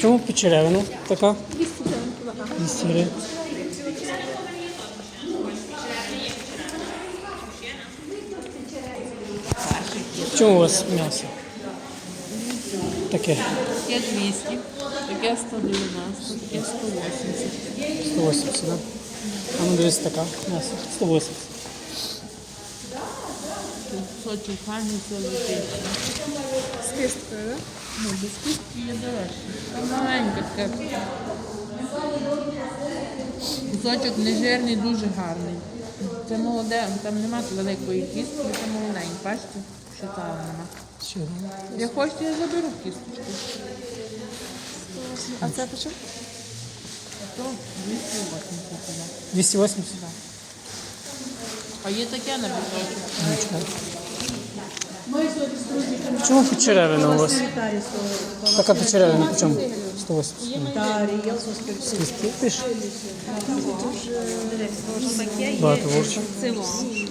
Чому печеревина така? 200 гривень кілограм. 200 гривень. Чому у вас м'ясо? Таке Таке 200, таке 190, таке 180. 180, да? А ну дивись така м'ясо. 180. Сочі файний золотий. З кисткою, так? Ну, без кістки є дорожче. Маленька така. Кусочок нежирний, дуже гарний. Це молоде, там нема великої кістки, це молоденька. Бачите, що там нема. Що? Я хочете, я заберу кісточку. А це по чому? То 280 нема. 280? А є таке на бісочок. Чому печеревина у вас? Така печеревина, по чому? 180. Скільки пише? Багато.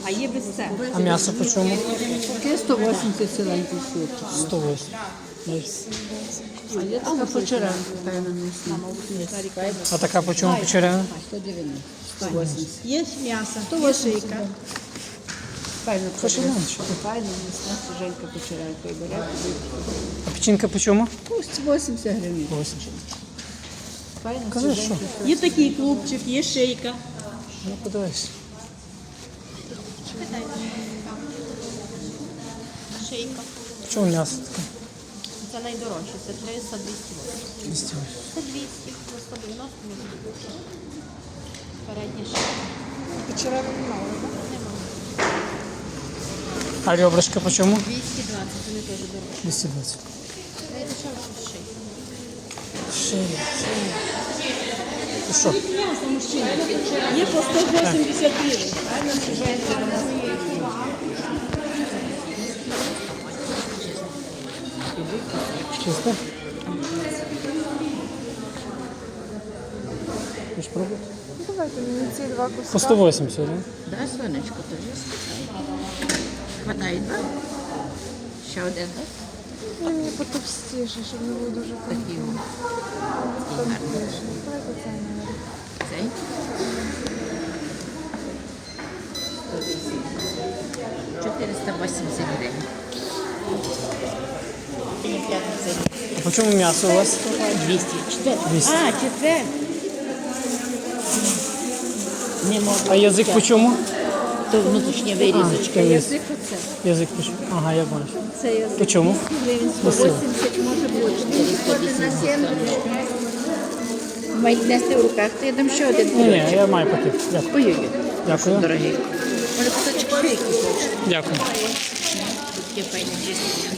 А є без це. А м'ясо по чому? 180 ціленький сутки. 180. А така почеренка, та на. А така по чому печеревина? 190. 180. Є м'ясо, є шийка. Файно Хоче почеренка. менше. Файно, місна свіженька почеренка. І бере, А печінка по чому? пусть 80 гривень. 80. Файно, Кажи, що? свіженька. Є такий клубчик, є шийка. Ну, подивись. Шийка. По чому м'ясо таке? Це найдорожче, це 300 200 200. Це 200, це 190 може бути. Передня шийка. Печеревини мало, так? А ребрышка по чому? 220, вони теж дорожчі. 220. Найдешевше шийка. Шиє, шиє. І що? Є по 180 гривень. Чисто? Хочеш пробувати? Давайте мені ці два куска. По 180, так? Да, сонечко, вже Хватає два? Ще один, так? Ну, Мені потовстіше, щоб не було дуже Такі о. тонкіше. Давайте це не Цей. 480 гривень. А по чому м'ясо у вас? 200. 200. А, четвер. Не можу. А язик по чому? То внутрішня вирізочка. А, то Язик оце. Язик по чому? Ага, я бачу. Це язик. По чому? Гривень Спасибо. 180, може бути 480. Мають нести в руках, то я дам ще один. Ні, ні, я маю пакет. Дякую. Ой-ой-ой, Дякую. дорогий. Може, кусочок ще якийсь? Дякую. Є файне чисте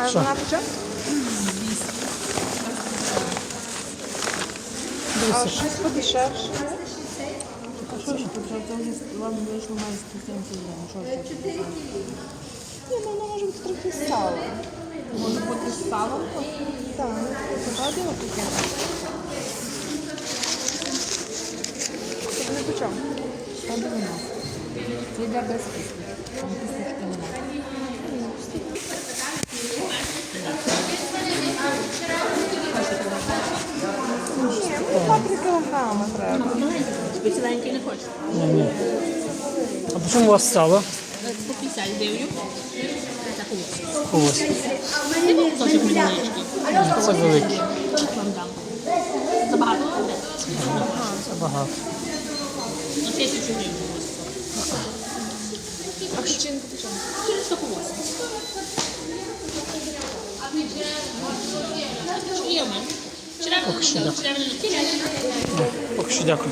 А Що? вона по чому? А щось подешевше. Що ж, тут вже вам вийшло майже 170 гривень. Що ж? Ні, ну воно може бути трохи з салом. Може бути з салом? Так, покладемо таке. Це не по чому? 190. Це йде без. Там немає. Ні, ну 2-3 кілограми треба. Спеціальненький не хочеш? Ні, ні. А по чому у вас сало? По 50 дивлю. Це кулак. У вас. Кусочок невеличкий. Це великий. Вам дам. Забагато буде. На тисячу гривень. А печінка по чому? 480. Є в мене. Вчора Поки що, да. вчора не Поки що дякую.